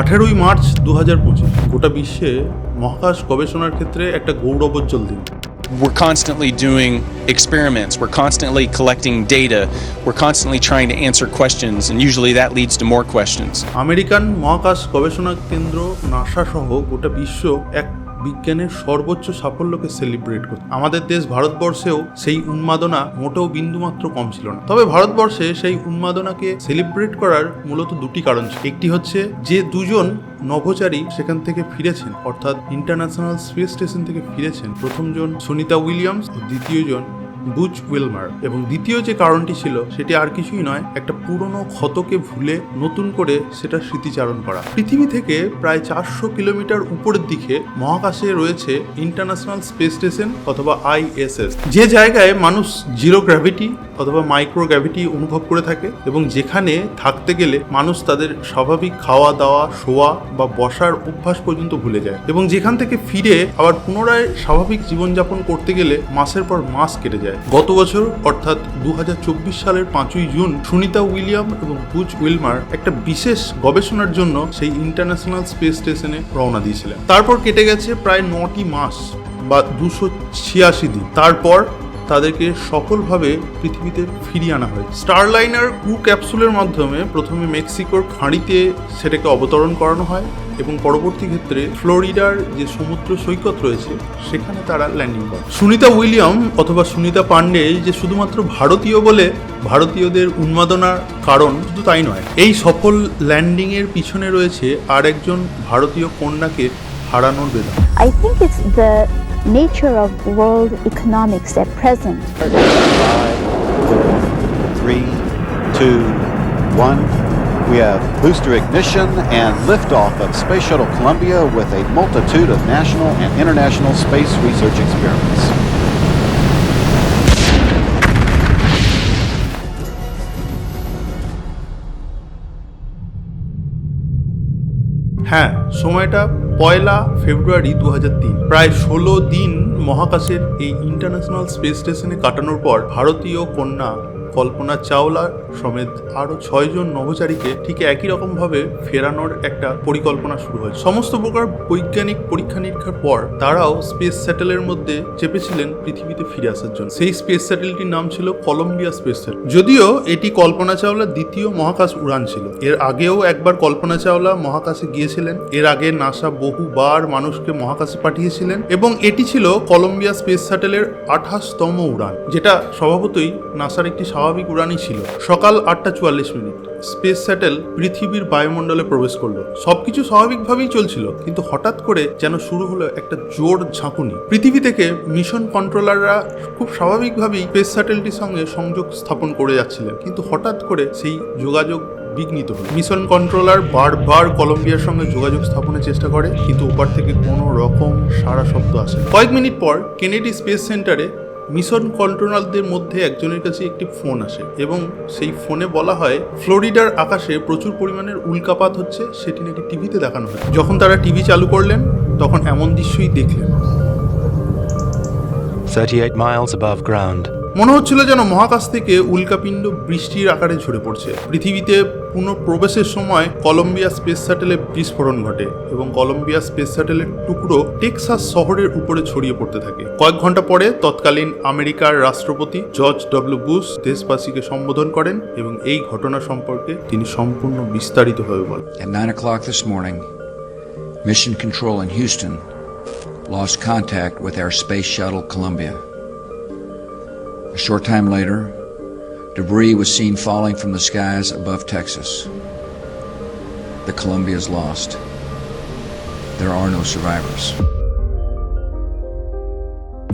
আঠেরোই মার্চ দু হাজার পঁচিশ গোটা বিশ্বে মহাকাশ গবেষণার ক্ষেত্রে একটা গৌরবোজ্জ্বল দিন We're constantly doing experiments, we're constantly collecting data, we're constantly trying to answer questions, and usually that leads to more questions. American মহাকাশ গবেষণা কেন্দ্র নাসা সহ গোটা বিশ্ব এক বিজ্ঞানের সর্বোচ্চ সাফল্যকে সেলিব্রেট করত। আমাদের দেশ ভারতবর্ষেও সেই উন্মাদনা মোটেও বিন্দুমাত্র কম ছিল না। তবে ভারতবর্ষে সেই উন্মাদনাকে সেলিব্রেট করার মূলত দুটি কারণ ছিল। একটি হচ্ছে যে দুজন নভোচারী সেখান থেকে ফিরেছেন, অর্থাৎ ইন্টারন্যাশনাল স্পেস স্টেশন থেকে ফিরেছেন। প্রথমজন সুনিতা উইলিয়ামস ও দ্বিতীয়জন বুচ উইলমার। এবং দ্বিতীয় যে কারণটি ছিল, সেটি আর কিছুই নয়, একটা পুরনো ক্ষতকে ভুলে নতুন করে সেটা স্মৃতিচারণ করা। পৃথিবী থেকে প্রায় চারশো কিলোমিটার উপরের দিকে মহাকাশে রয়েছে ইন্টারন্যাশনাল স্পেস স্টেশন অথবা আইএসএস যে জায়গায় মানুষ জিরো গ্র্যাভিটি অথবা মাইক্রো গ্র্যাভিটি অনুভব করে থাকে এবং যেখানে থাকতে গেলে মানুষ তাদের স্বাভাবিক খাওয়া দাওয়া, শোয়া বা বসার অভ্যাস পর্যন্ত ভুলে যায় এবং যেখান থেকে ফিরে আবার পুনরায় স্বাভাবিক জীবনযাপন করতে গেলে মাসের পর মাস কেটে যায়। গত বছর, অর্থাৎ দু হাজার চব্বিশ সালের পাঁচই জুন, সুনিতা উইলিয়াম এবং বুচ উইলমার একটা বিশেষ গবেষণার জন্য সেই ইন্টারন্যাশনাল স্পেস স্টেশনে রওনা দিয়েছিলেন। তারপর কেটে গেছে প্রায় নটি মাস বা দুশো ছিয়াশি দিন। তারপর তাদেরকে সফলভাবে পৃথিবীতে ফিরিয়ে আনা হয়। স্টারলাইনার ক্রু ক্যাপসুলের মাধ্যমে প্রথমে মেক্সিকোর খাঁড়িতে সেটাকে অবতরণ করানো হয় এবং পরবর্তী ক্ষেত্রে ফ্লোরিডার যে সমুদ্র সৈকত রয়েছে, সেখানে তারা ল্যান্ডিং করে। সুনিতা উইলিয়াম অথবা সুনিতা পান্ডে যে শুধুমাত্র ভারতীয় বলে ভারতীয়দের উন্মাদনার কারণ শুধু তাই নয়, এই সফল ল্যান্ডিংয়ের পিছনে রয়েছে আর একজন ভারতীয় কন্যাকে হারানোর বেদনা I think it's the nature of world economics at present. Five, four, three, two, one. We have booster ignition and liftoff of Space Shuttle Columbia with a multitude of national and international space research experiments. হ্যাঁ সময়টা পয়লা ফেব্রুয়ারি দু হাজার তিন। প্রায় ষোলো দিন মহাকাশের এই ইন্টারন্যাশনাল স্পেস স্টেশনে কাটানোর পর ভারতীয় কন্যা কল্পনা চাওলা সমেত আরও ছয়জন নভোচারীকে ঠিক একই রকমভাবে ফেরানোর একটা পরিকল্পনা শুরু হয় সমস্ত প্রকার বৈজ্ঞানিক পরীক্ষা নিরীক্ষার পর তারাও স্পেস স্যাটেলের মধ্যে চেপেছিলেন পৃথিবীতে ফিরে আসার জন্য। সেই স্পেস স্যাটেলটির নাম ছিল কলম্বিয়া স্পেস স্যাটেল যদিও এটি কল্পনা চাওলার দ্বিতীয় মহাকাশ উড়ান ছিল। এর আগেও একবার কল্পনা চাওলা মহাকাশে গিয়েছিলেন। এর আগে নাসা বহুবার মানুষকে মহাকাশে পাঠিয়েছিলেন এবং এটি ছিল কলম্বিয়া স্পেস স্যাটেলের আঠাশতম উড়ান, যেটা স্বভাবতই নাসার একটি স্বাভাবিক উড়ানই ছিল। সকাল আটটা চুয়াল্লিশ মিনিট। স্পেস স্যাটেল পৃথিবীর বায়ুমণ্ডলে প্রবেশ করল। সবকিছু স্বাভাবিকভাবেই চলছিল, কিন্তু হঠাৎ করে যেন শুরু হলো একটা জোর ঝাঁকুনি। পৃথিবী থেকে মিশন কন্ট্রোলাররা খুব স্বাভাবিকভাবেই স্পেস স্যাটেলটির সঙ্গে সংযোগ স্থাপন করে যাচ্ছিলেন, কিন্তু হঠাৎ করে সেই যোগাযোগ বিঘ্নিত হলো। মিশন কন্ট্রোলার বারবার কলম্বিয়ার সঙ্গে যোগাযোগ স্থাপনের চেষ্টা করে, কিন্তু ওপার থেকে কোনো রকম সারা শব্দ আসে কয়েক মিনিট পর কেনেডি স্পেস সেন্টারে মিশন কন্ট্রোলারদের মধ্যে একজনের কাছে একটি ফোন আসে এবং সেই ফোনে বলা হয় ফ্লোরিডার আকাশে প্রচুর পরিমাণের উল্কাপাত হচ্ছে সেটি নাকি টিভিতে দেখানো হয় যখন তারা টিভি চালু করলেন তখন এমন দৃশ্যই দেখলেন। 38 miles above ground. মনে হচ্ছিল যেন মহাকাশ থেকে উল্কাপিণ্ড বৃষ্টির আকারে ঝরে পড়ছে। পৃথিবীতে পুনঃপ্রবেশের সময় কলম্বিয়া স্পেস স্যাটেলে বিস্ফোরণ ঘটে এবং কলম্বিয়া স্পেস স্যাটেলের টুকরো টেক্সাস শহরের উপরে ছড়িয়ে পড়তে থাকে কয়েক ঘণ্টা পরে তৎকালীন আমেরিকার রাষ্ট্রপতি জর্জ ডব্লিউ বুশ দেশবাসীকে সম্বোধন করেন এবং এই ঘটনা সম্পর্কে তিনি সম্পূর্ণ বিস্তারিতভাবে বলেন At 9 o'clock this morning, Mission Control in Houston lost contact with our Space Shuttle Columbia. A short time later, debris was seen falling from the skies above Texas. The Columbia is lost. There are no survivors.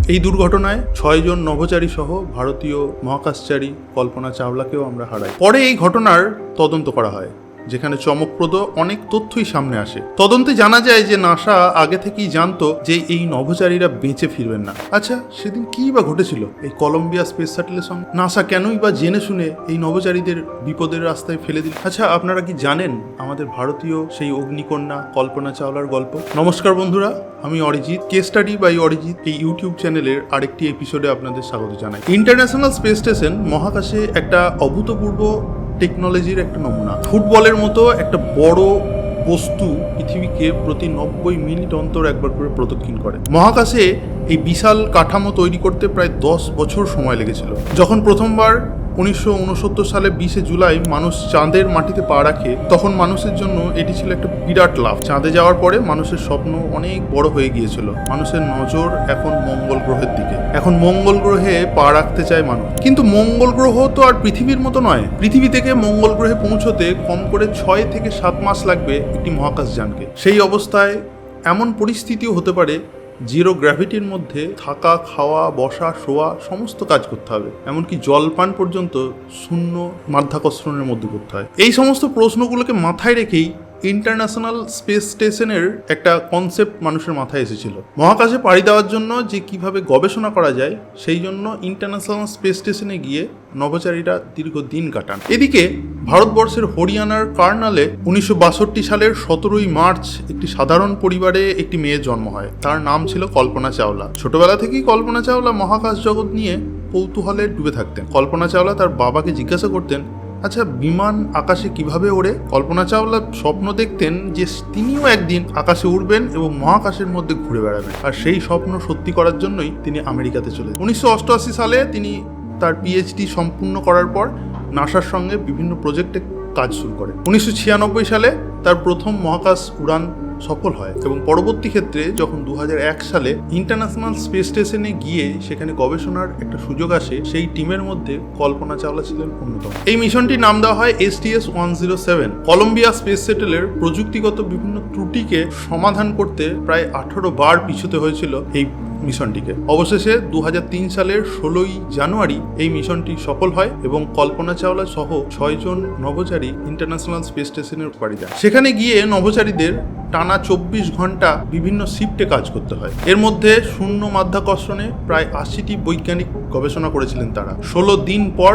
এই দুর্ঘটনায় ছয়জন নভোচারী সহ ভারতীয় মহাকাশচারী কল্পনা চাওলাকেও আমরা হারাই পরে এই ঘটনার তদন্ত করা হয় যেখানে চমকপ্রদ অনেক তথ্যই সামনে আসে। তদন্তে জানা যায় যে নাসা আগে থেকেই জানতো যে এই নভোচারীরা বেঁচে ফিরবেন না। আচ্ছা সেদিন কি বা ঘটেছিল এই কলম্বিয়া স্পেস স্যাটেলের সঙ্গে? নাসা কেনই বা জেনে শুনে এই নভোচারীদের বিপদের রাস্তায় ফেলে দিল? আচ্ছা আপনারা কি জানেন আমাদের ভারতীয় সেই অগ্নিকন্যা কল্পনা চাওলার গল্প? নমস্কার বন্ধুরা, আমি Arijit. K study by Arijit এই ইউটিউব চ্যানেলের আরেকটি এপিসোডে আপনাদের স্বাগত জানাই। ইন্টারন্যাশনাল স্পেস স্টেশন মহাকাশে একটা অভূতপূর্ব টেকনোলজির একটা নমুনা। ফুটবলের মতো একটা বড় বস্তু পৃথিবীকে প্রতি নব্বই মিনিট অন্তর একবার করে প্রদক্ষিণ করে। মহাকাশে এই বিশাল কাঠামো তৈরি করতে প্রায় দশ বছর সময় লেগেছিল। যখন প্রথমবার উনিশশো উনসত্তর সালে বিশে জুলাই মানুষ চাঁদের মাটিতে পা রাখে, তখন মানুষের জন্য এটি ছিল একটা বিরাট লাভ। চাঁদে যাওয়ার পরে মানুষের স্বপ্ন অনেক বড় হয়ে গিয়েছিল। মানুষের নজর এখন মঙ্গল গ্রহের দিকে। এখন মঙ্গল গ্রহে পা রাখতে চায় মানুষ। কিন্তু মঙ্গল গ্রহ তো আর পৃথিবীর মতো নয়। পৃথিবী থেকে মঙ্গল গ্রহে পৌঁছতে কম করে ছয় থেকে সাত মাস লাগবে একটি মহাকাশযানকে। সেই অবস্থায় এমন পরিস্থিতিও হতে পারে জিরো গ্র্যাভিটির মধ্যে থাকা, খাওয়া, বসা, শোয়া সমস্ত কাজ করতে হবে। এমনকি জলপান পর্যন্ত শূন্য মাধ্যাকর্ষণের মধ্যে করতে হয়। এই সমস্ত প্রশ্নগুলোকে মাথায় রেখেই ইন্টারন্যাশনাল স্পেস স্টেশনের একটা কনসেপ্ট মানুষের মাথায় এসেছিল। মহাকাশে পাড়ি দেওয়ার জন্য যে কীভাবে গবেষণা করা যায়, সেই জন্য ইন্টারন্যাশনাল স্পেস স্টেশনে গিয়ে নভোচারীরা দীর্ঘ দিন কাটান। এদিকে ভারতবর্ষের হরিয়ানার কার্নালে উনিশশো বাষট্টি সালের সতেরোই মার্চ একটি সাধারণ পরিবারে একটি মেয়ের জন্ম হয়। তার নাম ছিল কল্পনা চাওলা। ছোটবেলা থেকেই কল্পনা চাওলা মহাকাশ জগৎ নিয়ে কৌতূহলে ডুবে থাকতেন। কল্পনা চাওলা তার বাবাকে জিজ্ঞাসা করতেন আচ্ছা বিমান আকাশে কীভাবে ওড়ে? কল্পনা চাওলা স্বপ্ন দেখতেন যে তিনিও একদিন আকাশে উঠবেন এবং মহাকাশের মধ্যে ঘুরে বেড়াবেন। আর সেই স্বপ্ন সত্যি করার জন্যই তিনি আমেরিকাতে চলে উনিশশো অষ্টআশি সালে তিনি তার পিএইচডি সম্পূর্ণ করার পর নাসার সঙ্গে বিভিন্ন প্রজেক্টে কাজ শুরু করেন। উনিশশো ছিয়ানব্বই সালে তার প্রথম মহাকাশ উড়ান সফল হয়। এবং পরবর্তী ক্ষেত্রে যখন দু হাজার এক সালে ইন্টারন্যাশনাল স্পেস স্টেশনে গিয়ে সেখানে গবেষণার একটা সুযোগ আসে, সেই টিমের মধ্যে কল্পনা চাওলা ছিলেন অন্যতম। এই মিশনটির নাম দেওয়া হয় S T S one zero seven. Columbia space সেটেলের প্রযুক্তিগত বিভিন্ন ত্রুটিকে সমাধান করতে প্রায় আঠারো বার পিছুতে হয়েছিল এই মিশনটিকে। অবশেষে দু হাজার তিন সালের ষোলোই জানুয়ারি এই মিশনটি সফল হয় এবং কল্পনা চাওলা সহ ছয়জন নভোচারী ইন্টারন্যাশনাল স্পেস স্টেশনের বাড়ি যায় সেখানে গিয়ে নভোচারীদের টানা চব্বিশ ঘণ্টা বিভিন্ন শিফটে কাজ করতে হয়। এর মধ্যে শূন্য মাধ্যাকর্ষণে প্রায় আশিটি বৈজ্ঞানিক গবেষণা করেছিলেন তারা। ষোলো দিন পর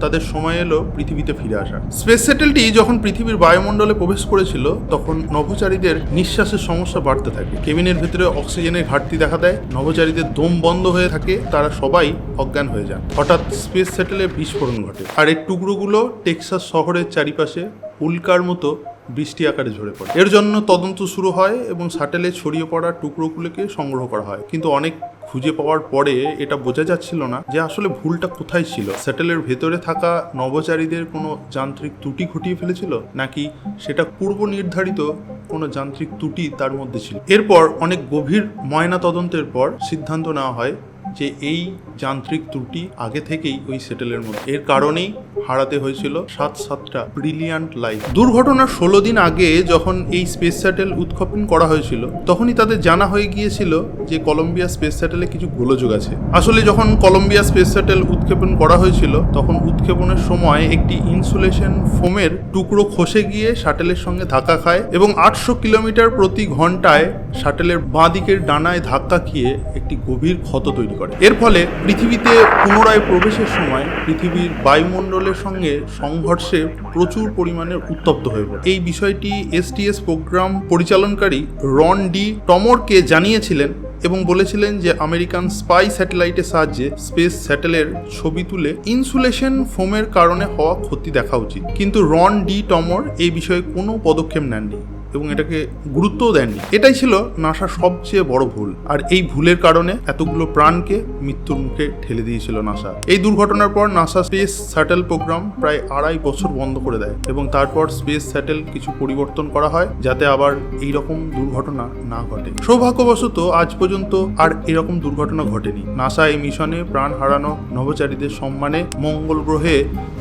তাদের সময় এলো পৃথিবীতে ফিরে আসার। স্পেস সেটেলটি যখন পৃথিবীর বায়ুমণ্ডলে প্রবেশ করেছিল, তখন নভোচারীদের নিঃশ্বাসের সমস্যা বাড়তে থাকে। কেবিনের ভেতরে অক্সিজেনের ঘাটতি দেখা দেয়, নভোচারীদের দম বন্ধ হয়ে থাকে, তারা সবাই অজ্ঞান হয়ে যান হঠাৎ স্পেস সেটেলে বিস্ফোরণ ঘটে। আর এর টুকরোগুলো টেক্সাস শহরের চারিপাশে উল্কার মতো বৃষ্টি আকারে ঝরে পড়ে। এর জন্য তদন্ত শুরু হয় এবং শাটেলে ছড়িয়ে পড়া টুকরোগুলোকে সংগ্রহ করা হয়। কিন্তু অনেক খুঁজে পাওয়ার পরে এটা বোঝা যাচ্ছিল না যে আসলে ভুলটা কোথায় ছিল। স্যাটেলের ভেতরে থাকা নভোচারীদের কোনো যান্ত্রিক ত্রুটি ঘটিয়ে ফেলেছিল, নাকি সেটা পূর্ব নির্ধারিত কোনো যান্ত্রিক ত্রুটি তার মধ্যে ছিল? এরপর অনেক গভীর ময়না তদন্তের পর সিদ্ধান্ত নেওয়া হয় যে এই যান্ত্রিক ত্রুটি আগে থেকেই ওই সেটেলের মধ্যে। এর কারণেই হারাতে হয়েছিল সাত সাতটা ব্রিলিয়ান্ট লাইফ দুর্ঘটনার ষোলো দিন আগে যখন এই স্পেস স্যাটেল উৎক্ষেপণ করা হয়েছিল, তখনই তাদের জানা হয়ে গিয়েছিল যে কলম্বিয়া স্পেস স্যাটেলে কিছু গোলযোগ আছে। আসলে যখন কলম্বিয়া স্পেস স্যাটেল উৎক্ষেপণ করা হয়েছিল, তখন উৎক্ষেপণের সময় একটি ইনসুলেশন ফোমের টুকরো খসে গিয়ে শাটেলের সঙ্গে ধাক্কা খায় এবং আটশো কিলোমিটার প্রতি ঘন্টায় শাটেলের বাঁ দিকের ডানায় ধাক্কা খেয়ে একটি গভীর ক্ষত তৈরি করে। এর ফলে পৃথিবীতে পুনরায় প্রবেশের সময় পৃথিবীর বায়ুমণ্ডলের সঙ্গে সংঘর্ষে প্রচুর পরিমাণে উত্তপ্ত হয়ে পড়ে। এই বিষয়টি এসটিএস প্রোগ্রাম পরিচালনকারী রন ডি টমরকে জানিয়েছিলেন এবং বলেছিলেন যে আমেরিকান স্পাই স্যাটেলাইটের সাহায্যে স্পেস স্যাটেলের ছবি তুলে ইনসুলেশন ফোমের কারণে হওয়া ক্ষতি দেখা উচিত। কিন্তু রন ডি টমর এই বিষয়ে কোনো পদক্ষেপ নেননি। এবং এটাকে গুরুত্বও দেননি। এটাই ছিল নাসার সবচেয়ে বড় ভুল। আর এই ভুলের কারণে এতগুলো প্রাণকে মৃত্যুর মুখে ঠেলে দিয়েছিল নাসা। এই দুর্ঘটনার পর নাসা স্পেস স্যাটেল প্রোগ্রাম প্রায় আড়াই বছর বন্ধ করে দেয় এবং তারপর স্পেস স্যাটেল কিছু পরিবর্তন করা হয় যাতে আবার এই রকম দুর্ঘটনা না ঘটে। সৌভাগ্যবশত আজ পর্যন্ত আর এরকম দুর্ঘটনা ঘটেনি। নাসা এই মিশনে প্রাণ হারানো নভোচারীদের সম্মানে মঙ্গল গ্রহে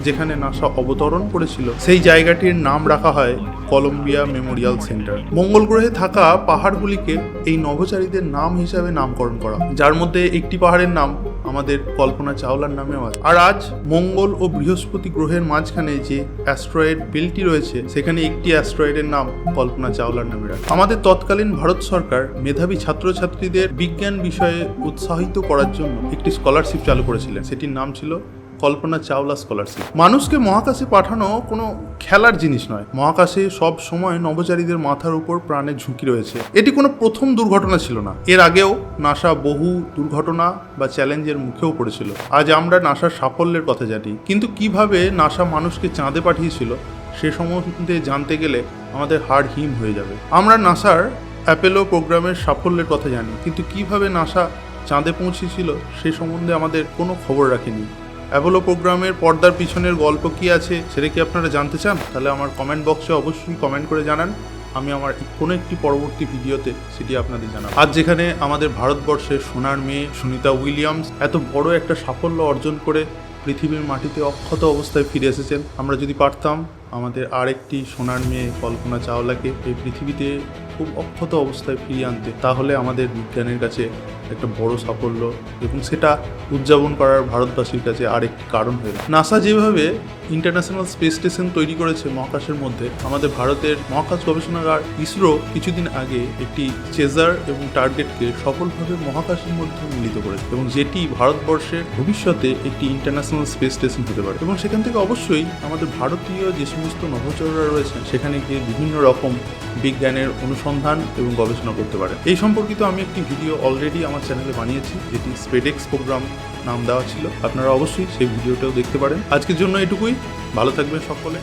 যেখানে নাসা অবতরণ করেছিল, সেই জায়গাটির নাম রাখা হয় কলম্বিয়া মেমোরিয়াল সেন্টার। মঙ্গল গ্রহে থাকা পাহাড়গুলিকে এই নভোচারীদের নাম হিসাবে নামকরণ করা যার মধ্যে একটি পাহাড়ের নাম আমাদের কল্পনা চাওলার নামেও আছে। আর আজ মঙ্গল ও বৃহস্পতি গ্রহের মাঝখানে যে অ্যাস্ট্রয়েড বেলটি রয়েছে, সেখানে একটি অ্যাস্ট্রয়েডের নাম কল্পনা চাওলার নামে রাখা। আমাদের তৎকালীন ভারত সরকার মেধাবী ছাত্রছাত্রীদের বিজ্ঞান বিষয়ে উৎসাহিত করার জন্য একটি স্কলারশিপ চালু করেছিলেন। সেটির নাম ছিল কল্পনা চাওলা স্কলারশিপ মানুষকে মহাকাশে পাঠানো কোনো খেলার জিনিস নয়। মহাকাশে সব সময় নভোচারীদের মাথার উপর প্রাণের ঝুঁকি রয়েছে। এটি কোনো প্রথম দুর্ঘটনা ছিল না। এর আগেও নাসা বহু দুর্ঘটনা বা চ্যালেঞ্জের মুখেও পড়েছিল। আজ আমরা নাসার সাফল্যের কথা জানি। কিন্তু কীভাবে নাসা মানুষকে চাঁদে পাঠিয়েছিল, সে সম্বন্ধে জানতে গেলে আমাদের হাড় হিম হয়ে যাবে। আমরা নাসার অ্যাপেলো প্রোগ্রামের সাফল্যের কথা জানি। কিন্তু কীভাবে নাসা চাঁদে পৌঁছেছিল, সে সম্বন্ধে আমাদের কোনো খবর রাখেনি। অ্যাপোলো প্রোগ্রামের পর্দার পিছনের গল্প কি আছে সেটা কি আপনারা জানতে চান? তাহলে আমার কমেন্ট বক্সে অবশ্যই কমেন্ট করে জানান। আমি আমার কোনো একটি পরবর্তী ভিডিওতে সেটি আপনাদের জানাব। আজ যেখানে আমাদের ভারতবর্ষের সোনার মেয়ে সুনিতা উইলিয়ামস এত বড় একটা সাফল্য অর্জন করে পৃথিবীর মাটিতে অক্ষত অবস্থায় ফিরে এসেছেন, আমরা যদি পারতাম, আমাদের আরেকটি সোনার মেয়ে কল্পনা চাওলাকে এই পৃথিবীতে খুব অক্ষত অবস্থায় ফিরিয়ে আনতে। তাহলে আমাদের বিজ্ঞানের কাছে একটা বড় সাফল্য এবং সেটা উদযাপন করার ভারতবাসীর কাছে আরেকটি কারণ হয়ে নাসা যেভাবে ইন্টারন্যাশনাল স্পেস স্টেশন তৈরি করেছে মহাকাশের মধ্যে, আমাদের ভারতের মহাকাশ গবেষণাগার ইসরো কিছুদিন আগে একটি চেজার এবং টার্গেটকে সফলভাবে মহাকাশের মধ্যে মিলিত করেছে এবং যেটি ভারতবর্ষের ভবিষ্যতে একটি ইন্টারন্যাশনাল স্পেস স্টেশন হতে পারে। এবং সেখান থেকে অবশ্যই আমাদের ভারতীয় যে সমস্ত নভোচররা রয়েছেন, সেখানে গিয়ে বিভিন্ন রকম বিজ্ঞানের অনুসন্ধান এবং গবেষণা করতে পারে এই সম্পর্কিত আমি একটি ভিডিও অলরেডি আমার চ্যানেলে বানিয়েছি, যেটি স্পেডেক্স প্রোগ্রাম নাম দেওয়া ছিল। আপনারা অবশ্যই সেই ভিডিওটাও দেখতে পারেন। আজকের জন্য এটুকুই। ভালো থাকবেন সকলে।